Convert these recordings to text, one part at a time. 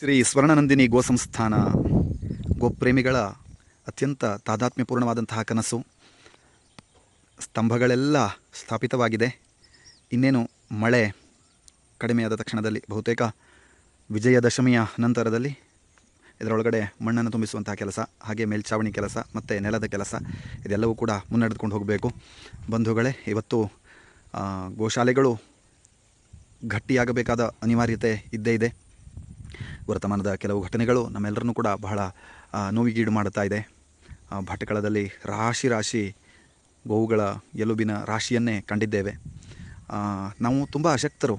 ಶ್ರೀ ಸ್ವರ್ಣನಂದಿನಿ ಗೋಸಂಸ್ಥಾನ ಗೋಪ್ರೇಮಿಗಳ ಅತ್ಯಂತ ತಾದಾತ್ಮ್ಯಪೂರ್ಣವಾದಂತಹ ಕನಸು. ಸ್ತಂಭಗಳೆಲ್ಲ ಸ್ಥಾಪಿತವಾಗಿದೆ. ಇನ್ನೇನು ಮಳೆ ಕಡಿಮೆಯಾದ ತಕ್ಷಣದಲ್ಲಿ ಬಹುತೇಕ ವಿಜಯದಶಮಿಯ ನಂತರದಲ್ಲಿ ಇದರೊಳಗಡೆ ಮಣ್ಣನ್ನು ತುಂಬಿಸುವಂತಹ ಕೆಲಸ, ಹಾಗೆ ಮೇಲ್ಛಾವಣಿ ಕೆಲಸ, ಮತ್ತು ನೆಲದ ಕೆಲಸ, ಇದೆಲ್ಲವೂ ಕೂಡ ಮುನ್ನಡೆದುಕೊಂಡು ಹೋಗಬೇಕು. ಬಂಧುಗಳೇ, ಇವತ್ತು ಗೋಶಾಲೆಗಳು ಗಟ್ಟಿಯಾಗಬೇಕಾದ ಅನಿವಾರ್ಯತೆ ಇದ್ದೇ ಇದೆ. ವರ್ತಮಾನದ ಕೆಲವು ಘಟನೆಗಳು ನಮ್ಮೆಲ್ಲರನ್ನೂ ಕೂಡ ಬಹಳ ನೋವಿಗೀಡು ಮಾಡುತ್ತಾ ಇದೆ. ಭಟ್ಕಳದಲ್ಲಿ ರಾಶಿ ರಾಶಿ ಗೋವುಗಳ ಎಲುಬಿನ ರಾಶಿಯನ್ನೇ ಕಂಡಿದ್ದೇವೆ. ನಾವು ತುಂಬ ಅಶಕ್ತರು.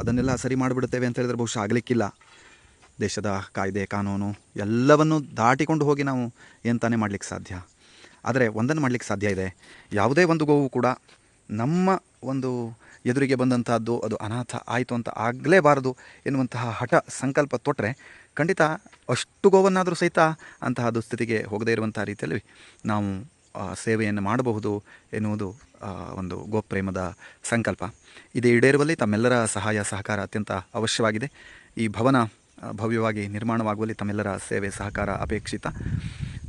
ಅದನ್ನೆಲ್ಲ ಸರಿ ಮಾಡಿಬಿಡುತ್ತೇವೆ ಅಂತ ಹೇಳಿದ್ರೆ ಬಹುಶಃ ಆಗಲಿಕ್ಕಿಲ್ಲ. ದೇಶದ ಕಾಯ್ದೆ, ಕಾನೂನು ಎಲ್ಲವನ್ನು ದಾಟಿಕೊಂಡು ಹೋಗಿ ನಾವು ಏನು ತಾನೇ ಮಾಡಲಿಕ್ಕೆ ಸಾಧ್ಯ? ಆದರೆ ಒಂದನ್ನು ಮಾಡಲಿಕ್ಕೆ ಸಾಧ್ಯ ಇದೆ. ಯಾವುದೇ ಒಂದು ಗೋವು ಕೂಡ ನಮ್ಮ ಒಂದು ಎದುರಿಗೆ ಬಂದಂತಹದ್ದು ಅದು ಅನಾಥ ಆಯಿತು ಅಂತ ಆಗಲೇಬಾರದು ಎನ್ನುವಂತಹ ಹಠ ಸಂಕಲ್ಪ ತೊಟ್ಟರೆ ಖಂಡಿತ ಅಷ್ಟು ಗೋವನ್ನಾದರೂ ಸಹಿತ ಅಂತಹ ದುಸ್ಥಿತಿಗೆ ಹೋಗದೇ ಇರುವಂಥ ರೀತಿಯಲ್ಲಿ ನಾವು ಸೇವೆಯನ್ನು ಮಾಡಬಹುದು ಎನ್ನುವುದು ಒಂದು ಗೋಪ್ರೇಮದ ಸಂಕಲ್ಪ. ಇದೇ ಈಡೇರುವಲ್ಲಿ ತಮ್ಮೆಲ್ಲರ ಸಹಾಯ, ಸಹಕಾರ ಅತ್ಯಂತ ಅವಶ್ಯವಾಗಿದೆ. ಈ ಭವನ ಭವ್ಯವಾಗಿ ನಿರ್ಮಾಣವಾಗುವಲ್ಲಿ ತಮ್ಮೆಲ್ಲರ ಸೇವೆ, ಸಹಕಾರ ಅಪೇಕ್ಷಿತ.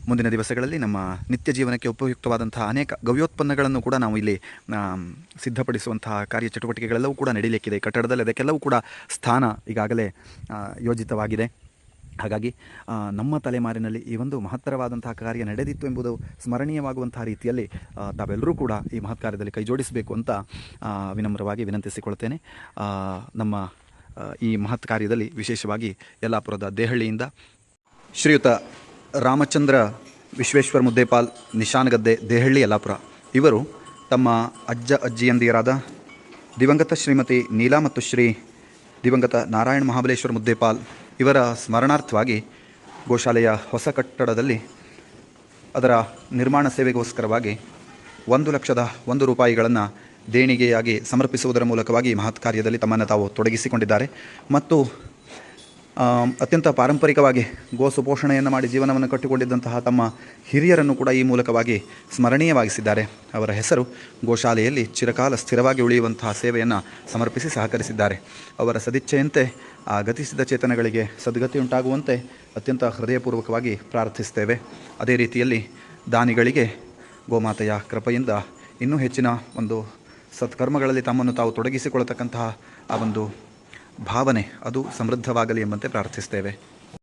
ಮುಂದಿನ ದಿವಸಗಳಲ್ಲಿ ನಮ್ಮ ನಿತ್ಯ ಜೀವನಕ್ಕೆ ಉಪಯುಕ್ತವಾದಂತಹ ಅನೇಕ ಗವ್ಯೋತ್ಪನ್ನಗಳನ್ನು ಕೂಡ ನಾವು ಇಲ್ಲಿ ಸಿದ್ಧಪಡಿಸುವಂತಹ ಸಿದ್ಧಪಡಿಸುವಂತಹ ಕಾರ್ಯಚಟುವಟಿಕೆಗಳೆಲ್ಲವೂ ಕೂಡ ನಡೀಲಿಕ್ಕಿದೆ. ಕಟ್ಟಡದಲ್ಲಿ ಅದಕ್ಕೆಲ್ಲವೂ ಕೂಡ ಸ್ಥಾನ ಈಗಾಗಲೇ ಯೋಜಿತವಾಗಿದೆ. ಹಾಗಾಗಿ ನಮ್ಮ ತಲೆಮಾರಿನಲ್ಲಿ ಈ ಒಂದು ಮಹತ್ತರವಾದಂತಹ ಕಾರ್ಯ ನಡೆದಿತ್ತು ಎಂಬುದು ಸ್ಮರಣೀಯವಾಗುವಂತಹ ರೀತಿಯಲ್ಲಿ ತಾವೆಲ್ಲರೂ ಕೂಡ ಈ ಮಹತ್ ಕಾರ್ಯದಲ್ಲಿ ಕೈ ಜೋಡಿಸಬೇಕು ಅಂತ ವಿನಮ್ರವಾಗಿ ವಿನಂತಿಸಿಕೊಳ್ತೇನೆ ನಮ್ಮ ಈ ಮಹತ್ ಕಾರ್ಯದಲ್ಲಿ ವಿಶೇಷವಾಗಿ ಯಲ್ಲಾಪುರದ ದೇಹಳ್ಳಿಯಿಂದ ಶ್ರೀಯುತ ರಾಮಚಂದ್ರ, ವಿಶ್ವೇಶ್ವರ ಮುದ್ದೇಪಾಲ್, ನಿಶಾನಗದ್ದೆ, ದೇಹಳ್ಳಿ, ಯಲ್ಲಾಪುರ. ಇವರು ತಮ್ಮ ಅಜ್ಜ ಅಜ್ಜಿಯಂದಿಯರಾದ ದಿವಂಗತ ಶ್ರೀಮತಿ ನೀಲಾ ಮತ್ತು ಶ್ರೀ ದಿವಂಗತ ನಾರಾಯಣ ಮಹಾಬಲೇಶ್ವರ ಮುದ್ದೇಪಾಲ್ ಇವರ ಸ್ಮರಣಾರ್ಥವಾಗಿ ಗೋಶಾಲೆಯ ಹೊಸ ಕಟ್ಟಡದಲ್ಲಿ ಅದರ ನಿರ್ಮಾಣ ಸೇವೆಗೋಸ್ಕರವಾಗಿ ಒಂದು ಲಕ್ಷದ ಒಂದು ರೂಪಾಯಿಗಳನ್ನು ದೇಣಿಗೆಯಾಗಿ ಸಮರ್ಪಿಸುವುದರ ಮೂಲಕವಾಗಿ ಮಹತ್ ಕಾರ್ಯದಲ್ಲಿ ತಮ್ಮನ್ನು ತಾವು ತೊಡಗಿಸಿಕೊಂಡಿದ್ದಾರೆ. ಮತ್ತು ಅತ್ಯಂತ ಪಾರಂಪರಿಕವಾಗಿ ಗೋ ಸುಪೋಷಣೆಯನ್ನು ಮಾಡಿ ಜೀವನವನ್ನು ಕಟ್ಟಿಕೊಂಡಿದ್ದಂತಹ ತಮ್ಮ ಹಿರಿಯರನ್ನು ಕೂಡ ಈ ಮೂಲಕವಾಗಿ ಸ್ಮರಣೀಯವಾಗಿಸಿದ್ದಾರೆ. ಅವರ ಹೆಸರು ಗೋಶಾಲೆಯಲ್ಲಿ ಚಿರಕಾಲ ಸ್ಥಿರವಾಗಿ ಉಳಿಯುವಂತಹ ಸೇವೆಯನ್ನು ಸಮರ್ಪಿಸಿ ಸಹಕರಿಸಿದ್ದಾರೆ. ಅವರ ಸದಿಚ್ಛೆಯಂತೆ ಆ ಗತಿಸಿದ ಚೇತನಗಳಿಗೆ ಸದ್ಗತಿಯುಂಟಾಗುವಂತೆ ಅತ್ಯಂತ ಹೃದಯಪೂರ್ವಕವಾಗಿ ಪ್ರಾರ್ಥಿಸ್ತೇವೆ ಅದೇ ರೀತಿಯಲ್ಲಿ ದಾನಿಗಳಿಗೆ ಗೋಮಾತೆಯ ಕೃಪೆಯಿಂದ ಇನ್ನೂ ಹೆಚ್ಚಿನ ಒಂದು ಸತ್ಕರ್ಮಗಳಲ್ಲಿ ತಮ್ಮನ್ನು ತಾವು ತೊಡಗಿಸಿಕೊಳ್ಳತಕ್ಕಂತಹ ಆ ಒಂದು ಭಾವನೆ ಅದು ಸಮೃದ್ಧವಾಗಲಿ ಎಂಬಂತೆ ಪ್ರಾರ್ಥಿಸ್ತೇವೆ.